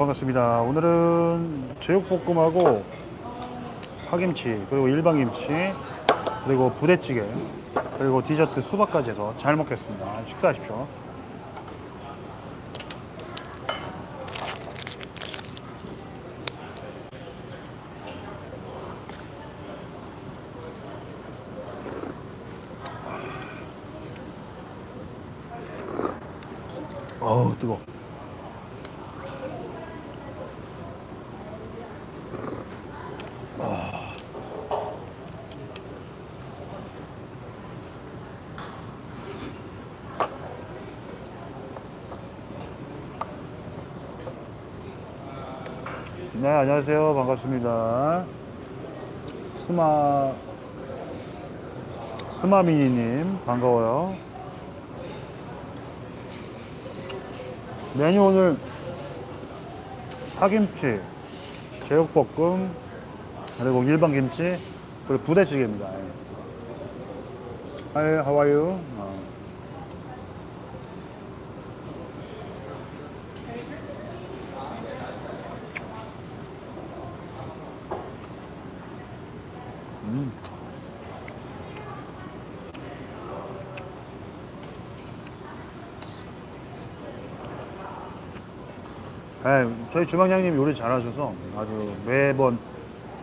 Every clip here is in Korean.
반갑습니다. 오늘은 제육볶음하고 파김치 그리고 일반김치 그리고 부대찌개 그리고 디저트 수박까지 해서 잘 먹겠습니다. 식사하십시오. 어우 뜨거. 네, 안녕하세요. 반갑습니다. 스마, 스마미니님, 반가워요. 메뉴 오늘 파김치, 제육볶음, 그리고 일반 김치, 그리고 부대찌개입니다. Hi, how are you? 어. 네, 저희 주방장님 요리 잘하셔서 아주 매번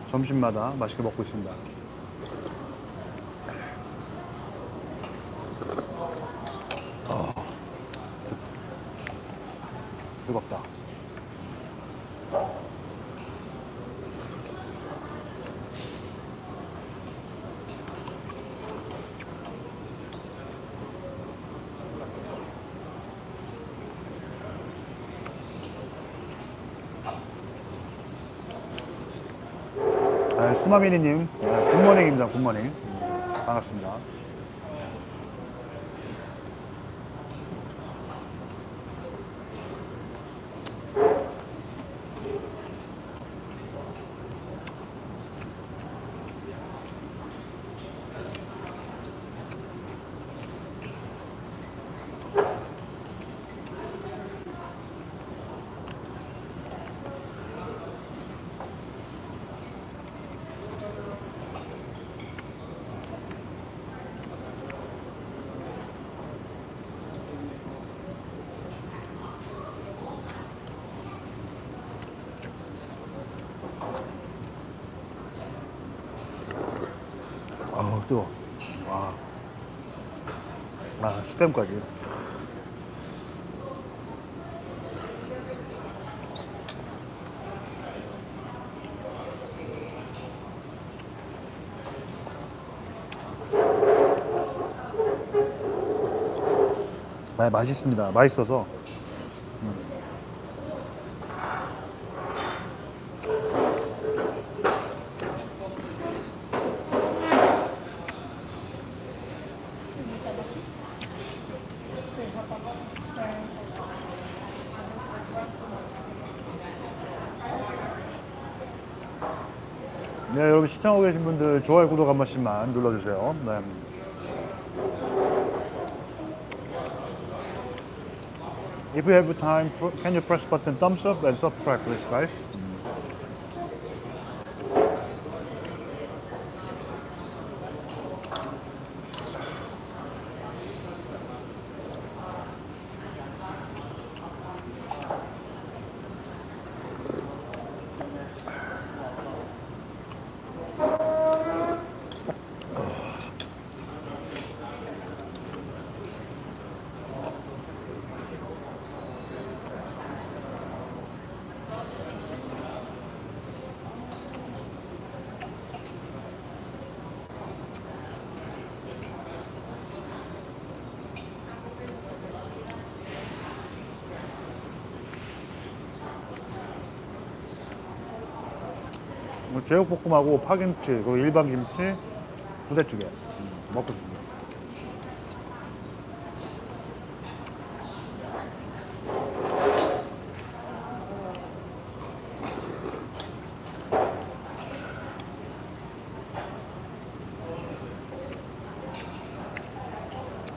점심마다 맛있게 먹고 있습니다. 아, 뜨- 뜨겁다. 아, 스마미니님, 네, 굿모닝입니다. 굿모닝. 음, 반갑습니다. 아우, 뜨거. 와. 아, 스팸까지. 아, 맛있습니다. 맛있어서. 시청하고 계신 분들 좋아요, 구독 한 번씩만 눌러주세요. 네. If you have time, can you press button thumbs up and subscribe, please, guys? 뭐 제육볶음하고 파김치, 그리고 일반 김치, 부대찌개 음, 먹고 있습니다.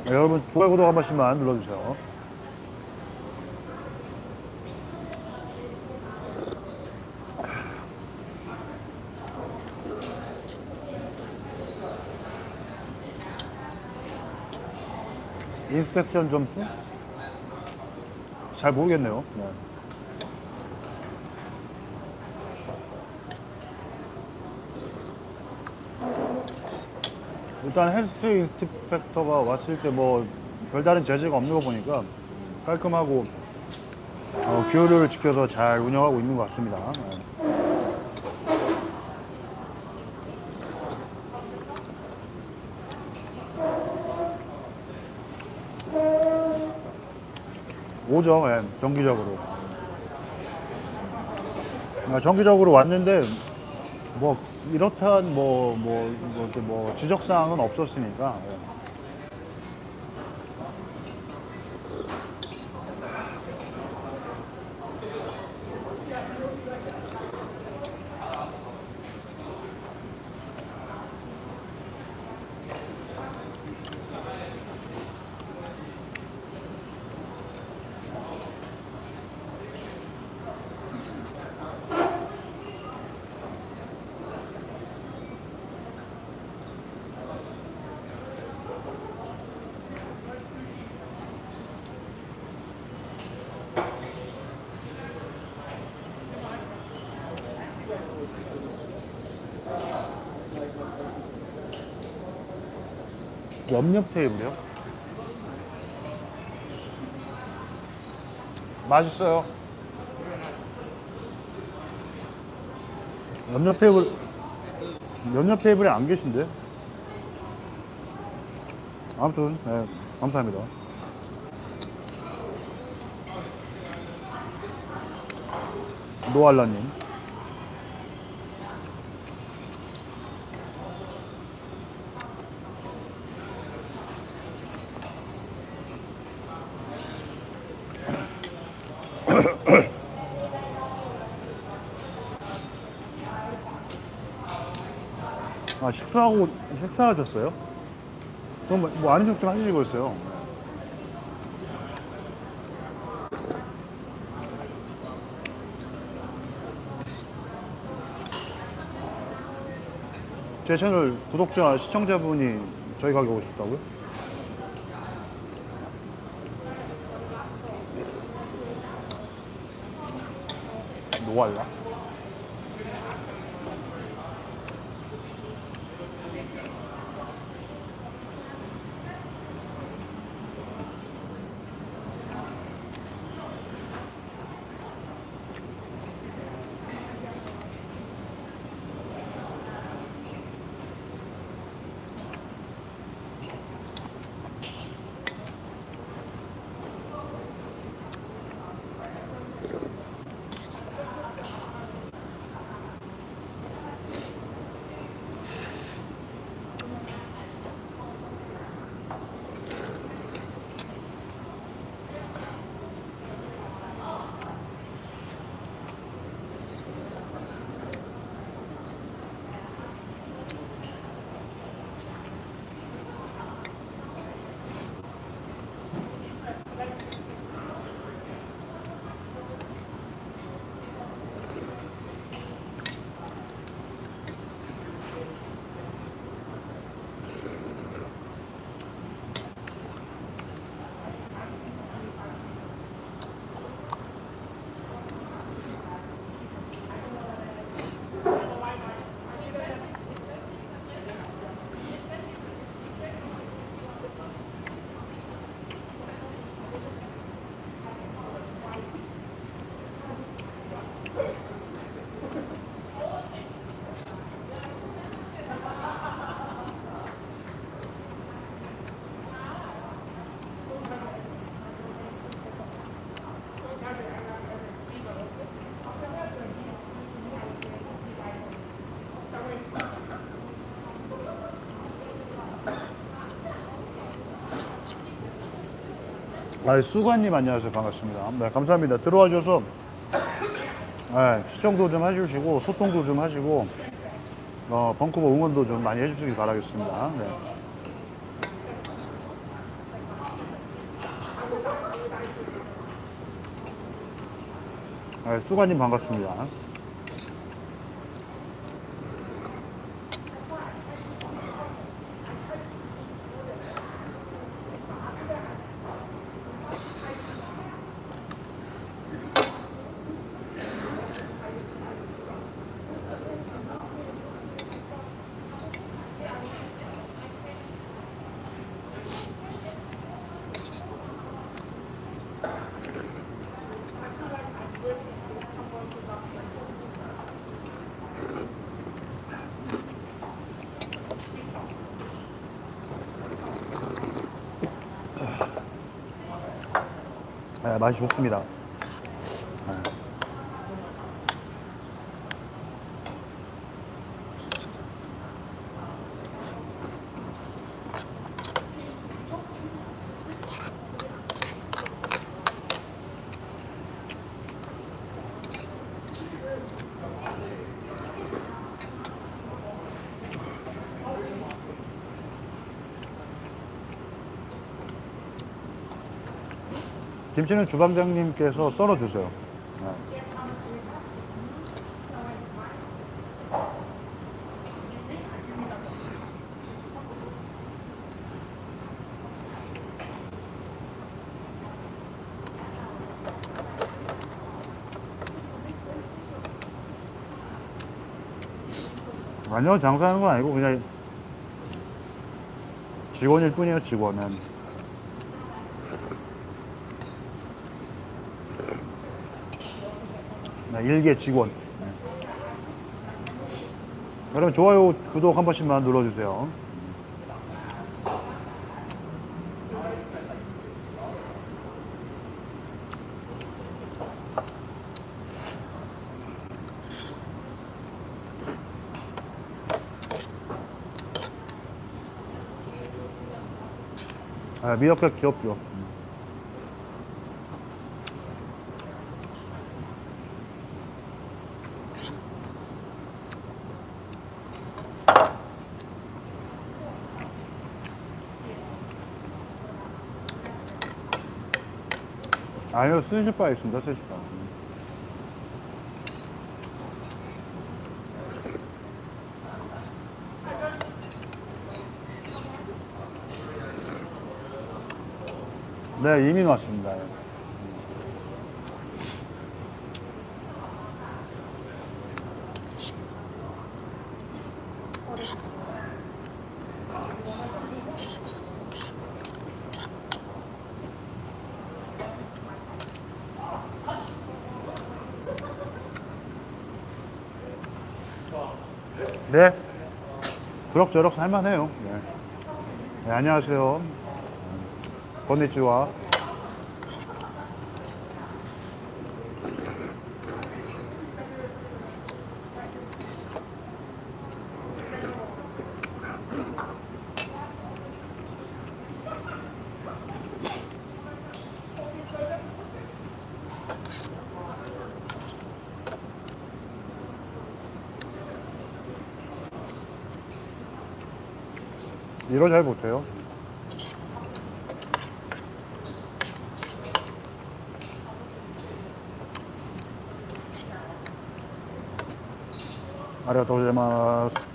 네, 여러분 좋아요 구독 한 번씩만 눌러주세요. 인스펙션 점수? 잘 모르겠네요. 네. 일단 헬스 인스펙터가 왔을 때 뭐 별다른 제재가 없는 거 보니까 깔끔하고 어, 규율을 지켜서 잘 운영하고 있는 것 같습니다. 네. 오죠, 예, 정기적으로. 그러니까 정기적으로 왔는데 뭐 이렇다한 뭐, 뭐, 뭐 이렇게 뭐 지적 사항은 없었으니까. 예. 옆옆 테이블이요? 맛있어요. 옆옆 테이블, 옆옆 테이블에 안 계신데? 아무튼, 네, 감사합니다. 노알라님. 아, 식사하고, 식사하셨어요? 그럼 뭐, 뭐 아는 척 좀 하시고 있어요. 제 채널 구독자, 시청자분이 저희 가게 오셨다고요? 노알라? 아, 수관님 안녕하세요. 반갑습니다. 네, 감사합니다. 들어와 줘서 네, 시청도 좀 해주시고 소통도 좀 하시고 어, 벙커버 응원도 좀 많이 해주시기 바라겠습니다. 네. 네, 수관님 반갑습니다. 네, 맛이 좋습니다. 김치는 주방장님께서 썰어 주세요. 네. 아니요, 장사하는 건 아니고 그냥 직원일 뿐이에요, 직원은. 일개 직원. 네. 여러분 좋아요, 구독 한 번씩만 눌러주세요. 아, 미역국 귀엽죠. 아니요, 스시바 있습니다, 스시바. 네, 이민 왔습니다. 네. 그럭저럭 살만해요. 네. 네, 안녕하세요. 건니치와. 일을 잘 못해요. 아리가또 고자이마스.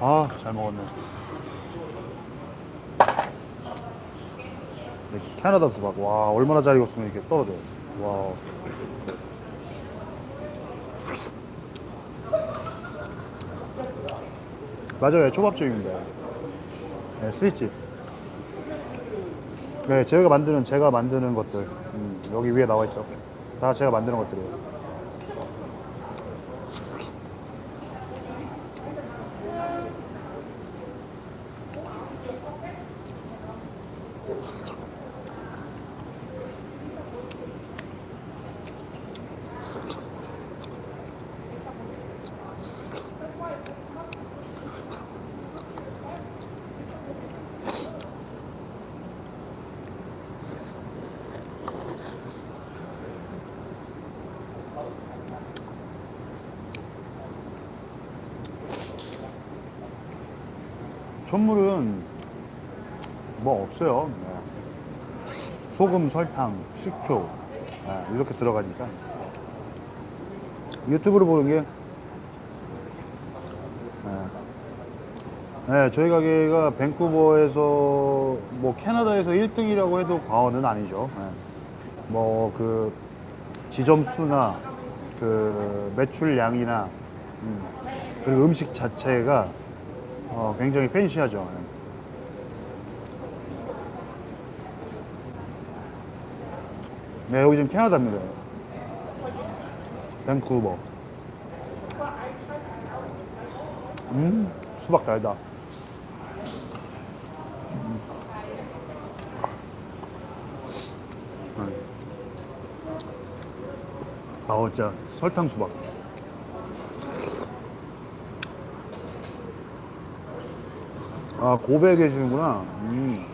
아, 잘 먹었네. 캐나다 수박. 와, 얼마나 잘 익었으면 이렇게 떨어져요. 와. 맞아요. 초밥집입니다. 네, 스위치. 네, 제가 만드는, 제가 만드는 것들. 음, 여기 위에 나와 있죠. 다 제가 만드는 것들이에요. 전물은 뭐 없어요. 네. 소금, 설탕, 식초, 예, 이렇게 들어가니까 유튜브로 보는 게 예. 네, 저희 가게가 밴쿠버에서 뭐 캐나다에서 1등이라고 해도 과언은 아니죠. 뭐그 지점 수나 그 매출량이나 음, 그리고 음식 자체가 어, 굉장히 팬시하죠. 예. 네, 여기 지금 캐나다입니다. 밴쿠버. 음, 수박 달다. 음. 아, 진짜 설탕 수박. 아, 고베 계시는구나. 음.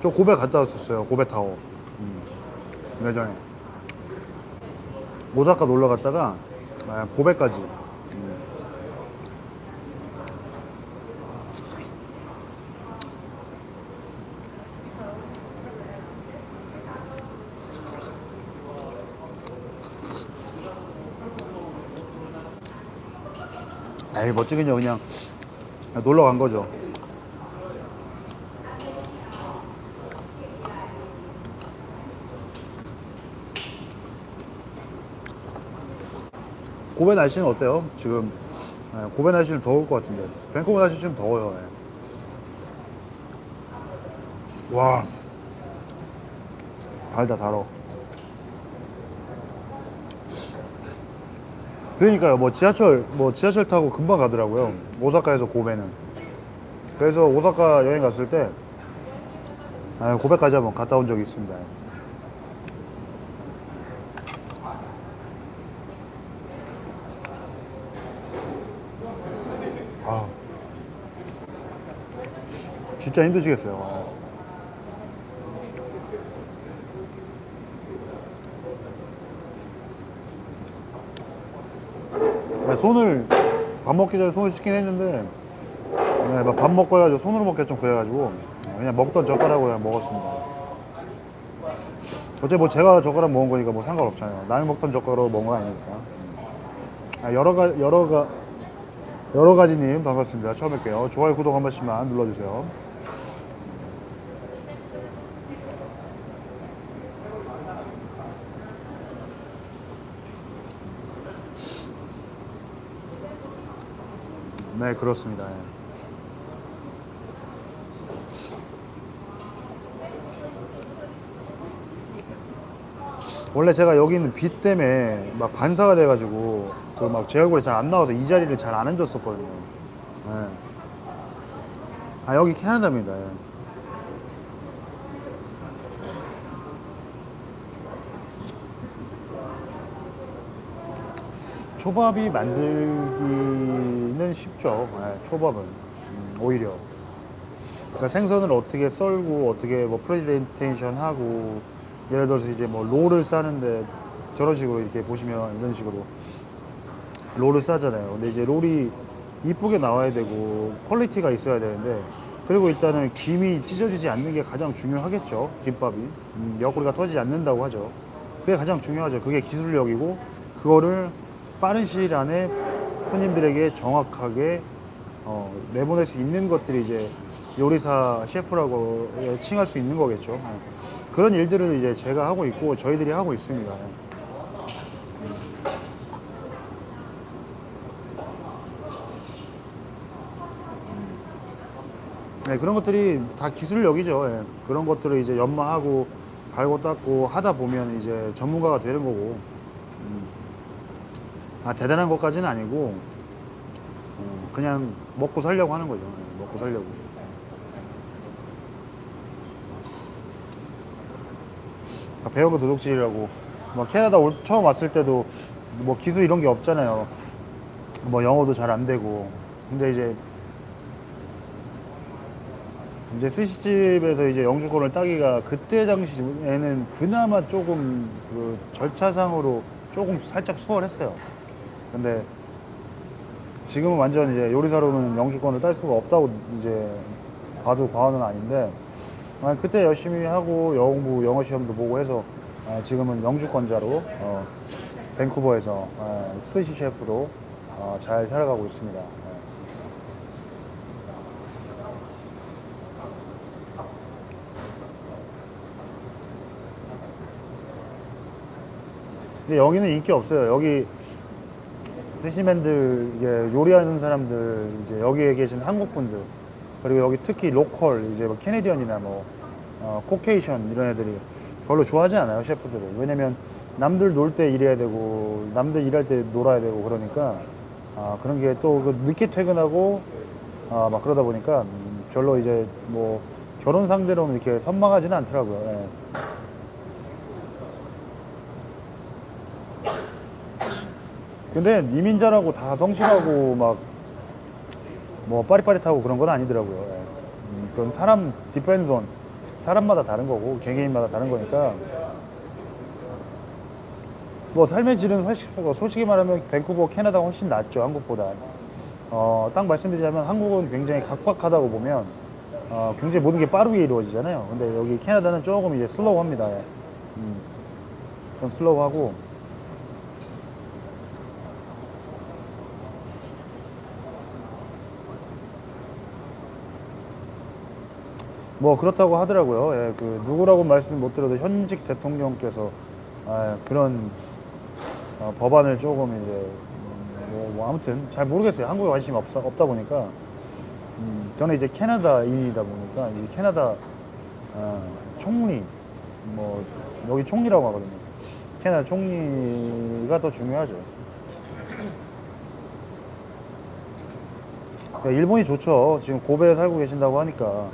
저 고베 갔다 왔었어요. 고베 타워. 음. 예전에. 오사카 놀러 갔다가 아, 고베까지. 에이 멋지긴요 그냥 놀러 간 거죠. 고베 날씨는 어때요? 지금 예, 고베 날씨는 더울 것 같은데 밴쿠버 날씨 좀 더워요. 예. 와 달다 달어. 그러니까요. 뭐 지하철 뭐 지하철 타고 금방 가더라고요. 오사카에서 고베는. 그래서 오사카 여행 갔을 때 아, 고베까지 한번 갔다 온 적이 있습니다. 진짜 힘드시겠어요. 아, 손을 밥 먹기 전에 손을 씻긴 했는데 네, 막밥 먹고 해가지고 손으로 먹기 좀 그래가지고 그냥 먹던 젓가락으로 그냥 먹었습니다. 어째 뭐 제가 젓가락 먹은 거니까 뭐 상관없잖아요. 남이 먹던 젓가락으로 먹은 거 아니니까. 아, 여러 가 여러 가 여러 가지님 반갑습니다. 처음 뵐게요. 좋아요 구독 한 번씩만 눌러주세요. 네 그렇습니다. 예. 원래 제가 여기 있는 빛 때문에 막 반사가 돼가지고 그 막 제 얼굴이 잘 안 나와서 이 자리를 잘 안 앉았었거든요. 예. 아 여기 캐나다입니다. 예. 초밥이 만들기는 쉽죠. 예, 초밥은 음, 오히려 그러니까 생선을 어떻게 썰고 어떻게 뭐 프레젠테이션 하고 예를 들어서 이제 뭐 롤을 싸는데 저런 식으로 이렇게 보시면 이런 식으로 롤을 싸잖아요. 근데 이제 롤이 이쁘게 나와야 되고 퀄리티가 있어야 되는데 그리고 일단은 김이 찢어지지 않는 게 가장 중요하겠죠. 김밥이 음, 옆구리가 터지지 않는다고 하죠. 그게 가장 중요하죠. 그게 기술력이고 그거를 빠른 시일 안에 손님들에게 정확하게 어, 내보낼 수 있는 것들이 이제 요리사 셰프라고 칭할 수 있는 거겠죠. 네. 그런 일들을 이제 제가 하고 있고 저희들이 하고 있습니다. 네, 그런 것들이 다 기술력이죠. 예. 그런 것들을 이제 연마하고 갈고 닦고 하다 보면 이제 전문가가 되는 거고. 음. 아, 대단한 것까지는 아니고, 어, 그냥 먹고 살려고 하는 거죠. 예, 먹고 살려고. 아, 거 도둑질이라고. 뭐 캐나다 올, 처음 왔을 때도 뭐 기술 이런 게 없잖아요. 뭐 영어도 잘 안 되고. 근데 이제 이제 스시집에서 이제 영주권을 따기가 그때 당시에는 그나마 조금 그 절차상으로 조금 살짝 수월했어요. 근데 지금은 완전 이제 요리사로는 영주권을 딸 수가 없다고 이제 봐도 과언은 아닌데 아, 그때 열심히 하고 영어 공부, 영어 시험도 보고 해서 아, 아, 지금은 영주권자로 어, 밴쿠버에서 어, 스시 셰프로 어, 잘 살아가고 있습니다. 네. 근데 여기는 인기 없어요. 여기 스시맨들 이게 요리하는 사람들 이제 여기에 계신 한국 분들 그리고 여기 특히 로컬 이제 뭐 캐네디언이나 뭐 어, 코케이션 이런 애들이 별로 좋아하지 않아요 셰프들을 왜냐면 남들 놀 때 일해야 되고 남들 일할 때 놀아야 되고 그러니까 아, 그런 게 또 늦게 퇴근하고 아, 막 그러다 보니까 음, 별로 이제 뭐 결혼 상대로는 이렇게 선망하지는 않더라고요. 예. 근데 이민자라고 다 성실하고 막 뭐 빠릿빠릿하고 그런 건 아니더라고요. 예. 음, 그건 사람 디펜션 사람마다 다른 거고 개개인마다 다른 거니까 뭐 삶의 질은 훨씬 뭐 솔직히 말하면 밴쿠버 캐나다가 훨씬 낫죠 한국보다. 어, 딱 말씀드리자면 한국은 굉장히 각박하다고 보면 어, 굉장히 모든 게 빠르게 이루어지잖아요. 근데 여기 캐나다는 조금 이제 슬로우합니다. 예. 음, 좀 슬로우하고 뭐 그렇다고 하더라고요. 예, 그 누구라고 말씀 못 드려도 현직 대통령께서 아, 그런 어, 법안을 조금 이제 음, 뭐, 뭐 아무튼 잘 모르겠어요. 한국에 관심이 없, 없다 보니까 음, 저는 이제 캐나다인이다 보니까 이제 캐나다 어, 총리 뭐 여기 총리라고 하거든요. 캐나다 총리가 더 중요하죠. 그러니까 일본이 좋죠. 지금 고베에 살고 계신다고 하니까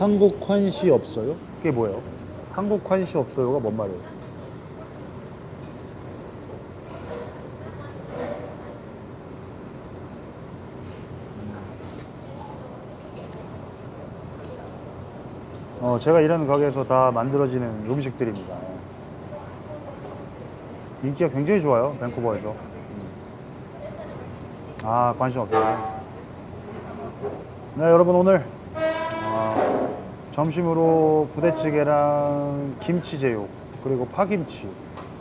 한국 환시 없어요? 그게 뭐예요? 한국 환시 없어요가 뭔 말이에요? 어, 제가 일하는 가게에서 다 만들어지는 음식들입니다. 인기가 굉장히 좋아요, 밴쿠버에서. 아, 관심 없다. 네, 여러분 오늘 아, 점심으로 부대찌개랑 김치제육 그리고 파김치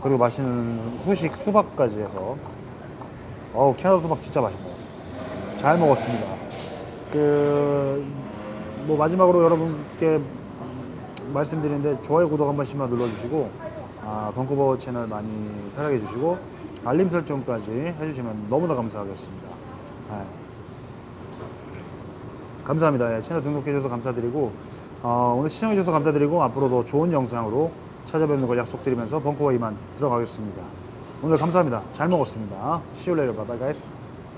그리고 맛있는 후식 수박까지 해서 어우 캐나다 수박 진짜 맛있네요 잘 먹었습니다 그 뭐 마지막으로 여러분께 말씀드리는데 좋아요 구독 한 번씩만 눌러주시고 아, 밴쿠버 채널 많이 사랑해 주시고 알림 설정까지 해주시면 너무나 감사하겠습니다 네. 감사합니다. 예, 채널 등록해 주셔서 감사드리고 어, 오늘 시청해 주셔서 감사드리고 앞으로도 좋은 영상으로 찾아뵙는 걸 약속드리면서 벙커와 이만 들어가겠습니다. 오늘 감사합니다. 잘 먹었습니다. Bye bye guys.